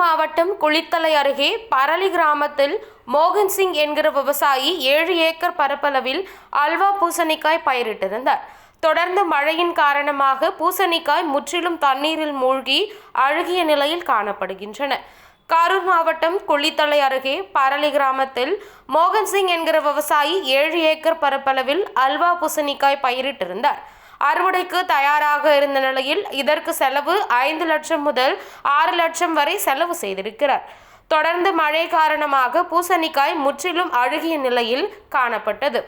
மாவட்டம் குளித்தலை அருகே பரளி கிராமத்தில் மோகன் சிங் என்கிற விவசாயி ஏழு ஏக்கர் பரப்பளவில் அல்வா பூசணிக்காய் பயிரிட்டிருந்தார். தொடர்ந்து மழையின் காரணமாக பூசணிக்காய் முற்றிலும் தண்ணீரில் மூழ்கி அழுகிய நிலையில் காணப்படுகின்றன. கரூர் மாவட்டம் குளித்தலை அருகே பரளி கிராமத்தில் மோகன் சிங் என்கிற விவசாயி ஏழு ஏக்கர் பரப்பளவில் அல்வா பூசணிக்காய் பயிரிட்டிருந்தார். அறுவடைக்கு தயாராக இருந்த நிலையில் இதற்கு செலவு ஐந்து லட்சம் முதல் ஆறு லட்சம் வரை செலவு செய்திருக்கிறார். தொடர்ந்து மழை காரணமாக பூசணிக்காய் முற்றிலும் அழுகிய நிலையில் காணப்பட்டது.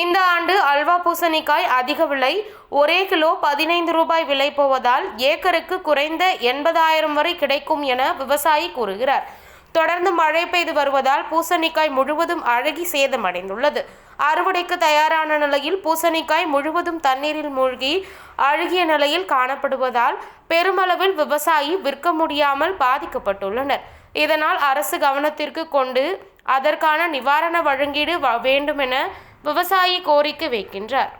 இந்த ஆண்டு அல்வா பூசணிக்காய் அதிக விலை ஒரே கிலோ பதினைந்து ரூபாய் விலை போவதால் ஏக்கருக்கு குறைந்த எண்பதாயிரம் வரை கிடைக்கும் என விவசாயி கூறுகிறார். தொடர்ந்து மழை பெய்து வருவதால் பூசணிக்காய் முழுவதும் அழகி சேதமடைந்துள்ளது. அறுவடைக்கு தயாரான நிலையில் பூசணிக்காய் முழுவதும் தண்ணீரில் மூழ்கி அழுகிய நிலையில் காணப்படுவதால் பெருமளவில் விவசாயி விற்க முடியாமல் பாதிக்கப்பட்டுள்ளனர். இதனால் அரசு கவனத்திற்கு கொண்டு அதற்கான நிவாரண வழங்கீடு வ- வேண்டுமென விவசாயி கோரிக்கை வைக்கின்றார்.